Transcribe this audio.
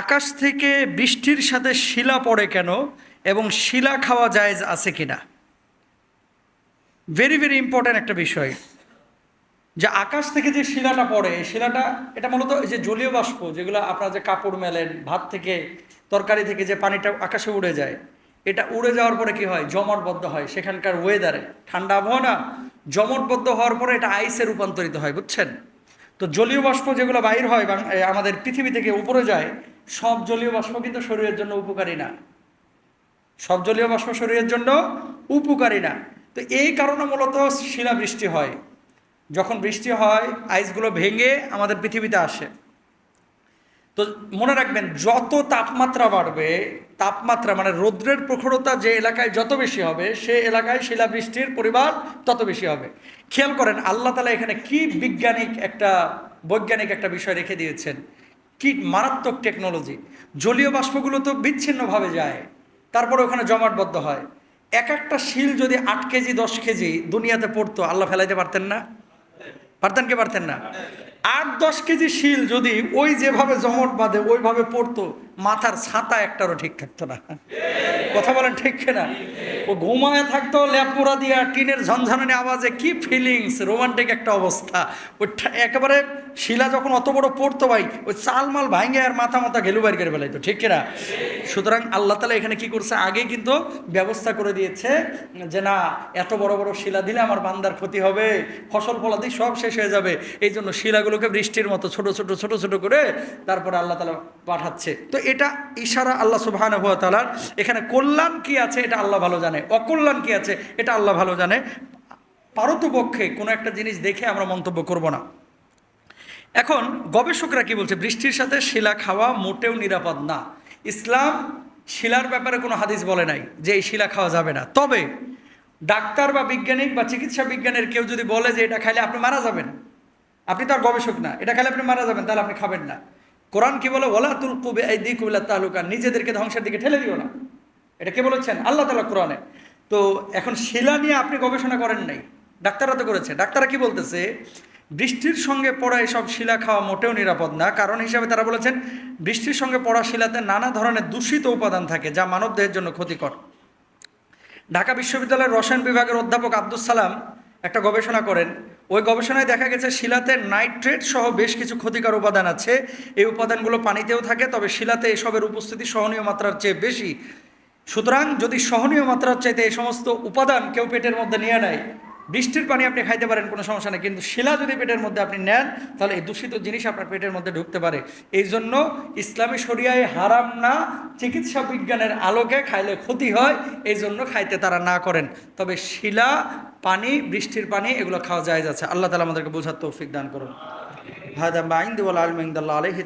আকাশ থেকে বৃষ্টির সাথে শিলা পড়ে কেন এবং শিলা খাওয়া জায়েজ আছে কিনা? ভেরি ভেরি ইম্পর্ট্যান্ট একটা বিষয়। যে আকাশ থেকে যে শিলাটা পড়ে শিলাটা, এটা মূলত যে জলীয় বাষ্প, যেগুলো আপনারা যে কাপড় মেলেন, ভাত থেকে, তরকারি থেকে যে পানিটা আকাশে উড়ে যায়, এটা উড়ে যাওয়ার পরে কি হয়? জমটবদ্ধ হয়। সেখানকার ওয়েদারে ঠান্ডা আবহাওয়া না, জমটবদ্ধ হওয়ার পরে এটা আইসে রূপান্তরিত হয়, বুঝছেন? তো জলীয় বাষ্প যেগুলো বাইর হয় আমাদের পৃথিবী থেকে উপরে যায় সব জলীয় বাষ্প কিন্তু শরীরের জন্য উপকারী না। সব জলীয় বাষ্প শরীরের জন্য উপকারী না। তো এই কারণে মূলত শিলা বৃষ্টি হয়। যখন বৃষ্টি হয়, আইসগুলো ভেঙে আমাদের পৃথিবীতে আসে। তো মনে রাখবেন, যত তাপমাত্রা বাড়বে, তাপমাত্রা মানে রৌদ্রের প্রখরতা যে এলাকায় যত বেশি হবে, সে এলাকায় শিলাবৃষ্টির পরিমাণ তত বেশি হবে। খেয়াল করেন, আল্লাহ তালা এখানে কি বিজ্ঞানিক একটা, বৈজ্ঞানিক একটা বিষয় রেখে দিয়েছেন। কি মারাত্মক টেকনোলজি জলীয় বাষ্পগুলো তো বিচ্ছিন্নভাবে যায়। তারপরে ওখানে জমাটবদ্ধ হয়। এক একটা শিল যদি আট কেজি, দশ কেজি দুনিয়াতে পড়তো, আল্লাহ ফেলাইতে পারতেন না? পারতেন কে পারতেন না? আট, দশ কেজি শিল যদি ওই যেভাবে জমট বাঁধে, ওইভাবে পড়তো, মাথার ছাতা একটারও ঠিক থাকতো না। কথা বলেন ঠিক না ও ঘুমায় থাকতো ল্যাপুরা দিয়া টিনের ঝনঝনানি আওয়াজে, কি ফিলিংস রোমান্টিক একটা অবস্থা। ওই একেবারে শিলা যখন অত বড় পড়তো ভাই, ওই চালমাল ভাঙে আর মাথা মাথা ঘেলু বাইর করে ফেলাইতো, ঠিক কিনা? সুতরাং আল্লাহ তালা এখানে কি করছে? আগে কিন্তু ব্যবস্থা করে দিয়েছে যে, না, এত বড় বড় শিলা দিলে আমার বান্দার ক্ষতি হবে, ফসল ফলাদি সব শেষ হয়ে যাবে। এই জন্য শিলাগুলোকে বৃষ্টির মতো ছোট ছোট ছোট ছোট করে তারপরে আল্লাহ তালা পাঠাচ্ছে। তো এটা ইশারা আল্লাহ সুবাহান এখানে কল্যাণ কি আছে এটা আল্লাহ ভালো জানে, অকল্যাণ কি আছে এটা আল্লাহ ভালো জানে। পারতপক্ষে কোনো একটা জিনিস দেখে আমরা মন্তব্য করব না। এখন গবেষকরা কি বলছে, বৃষ্টির সাথে শিলা খাওয়া মোটেও নিরাপদ না। ইসলাম শিলার ব্যাপারে কোনো হাদিস বলে নাই যে এই শিলা খাওয়া যাবে না। তবে ডাক্তার বা বৈজ্ঞানিক বা চিকিৎসা বিজ্ঞানের কেউ যদি বলে যে এটা খাইলে আপনি মারা যাবেন, আপনি তো আর গবেষক না, এটা খাইলে আপনি মারা যাবেন, তাহলে আপনি খাবেন না। কোরআন কি বলে ওলা তুল কুবে এই দিক তালুকা নিজেদেরকে ধ্বংসের দিকে ঠেলে দিও না। এটা কে বলেছেন? আল্লাহ তালা কোরআনে। তো এখন শিলা নিয়ে আপনি গবেষণা করেন নাই। ডাক্তাররা তো করেছে। ডাক্তাররা কি বলতেছে? বৃষ্টির সঙ্গে পড়া এসব শিলা খাওয়া মোটেও নিরাপদ না। কারণ হিসাবে তারা বলেছেন, বৃষ্টির সঙ্গে পড়া শিলাতে নানা ধরনের দূষিত উপাদান থাকে, যা মানবদেহের জন্য ক্ষতিকর। ঢাকা বিশ্ববিদ্যালয়ের রসায়ন বিভাগের অধ্যাপক আব্দুল সালাম একটা গবেষণা করেন। ওই গবেষণায় দেখা গেছে, শিলাতে নাইট্রেট সহ বেশ কিছু ক্ষতিকর উপাদান আছে। এই উপাদানগুলো পানিতেও থাকে, তবে শিলাতে এসবের উপস্থিতি সহনীয় মাত্রার চেয়ে বেশি। সুতরাং যদি সহনীয় মাত্রার চাইতে এই সমস্ত উপাদান কেউ পেটের মধ্যে নিয়ে নেয়, বৃষ্টির পানি আপনি খাইতে পারেন, কোনো সমস্যা নেই। কিন্তু শিলা যদি পেটের মধ্যে আপনি নেন, তাহলে এই দূষিত জিনিস আপনার পেটের মধ্যে ঢুকতে পারে। এই জন্য ইসলামী শরিয়ায় হারাম না, চিকিৎসা বিজ্ঞানের আলোকে খাইলে ক্ষতি হয়, এই জন্য খাইতে তারা না করেন। তবে শিলা, পানি, বৃষ্টির পানি, এগুলো খাওয়া যায় যাচ্ছে আল্লাহ তালা আমাদেরকে বোঝার তৌফিক দান করুন। হাদা ওয়াল আলমিন্দাল্লাহ আলহি